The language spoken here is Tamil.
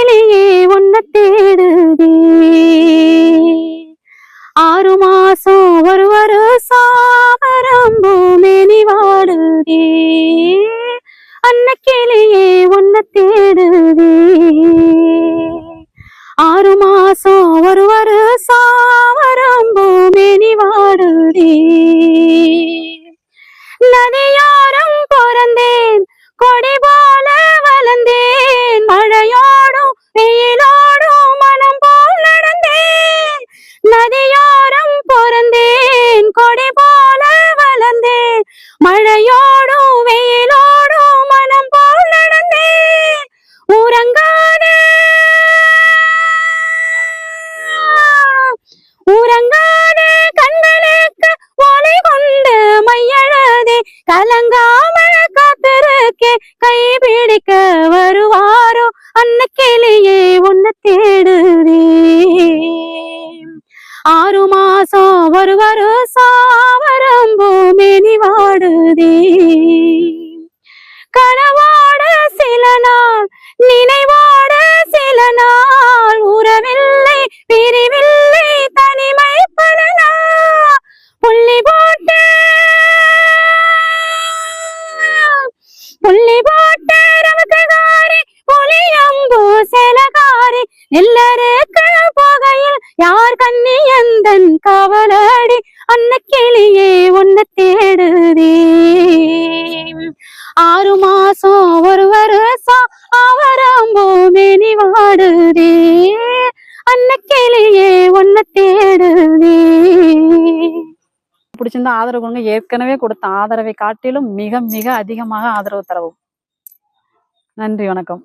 வேலையே உன்னை தேடுதே. ஆறு மாசம் ஒரு வருஷம் வரம்போ மேனி வாடுதே அன்னக்கிளியே உன்னை தேடுதே. ஆறு மாசம் ஒரு வரும் அன்னைக்கே கைபிடிக்க வருவாரோ? அன்னக்கிளியே உன்னை பார் கண்ணி அந்தன் காவலாடி அன்ன கிளியே உன்னை தேடுதே ஆறு மாசம் ஒரு வருஷம் அவரம்போ மேனி வாடுதே அன்ன கிளியே உன்னை தேடுதே பிடிச்சிருந்தா ஆதரவு கொடுங்க. ஏற்கனவே கொடுத்த ஆதரவை காட்டிலும் மிக மிக அதிகமாக ஆதரவு தரவும். நன்றி வணக்கம்.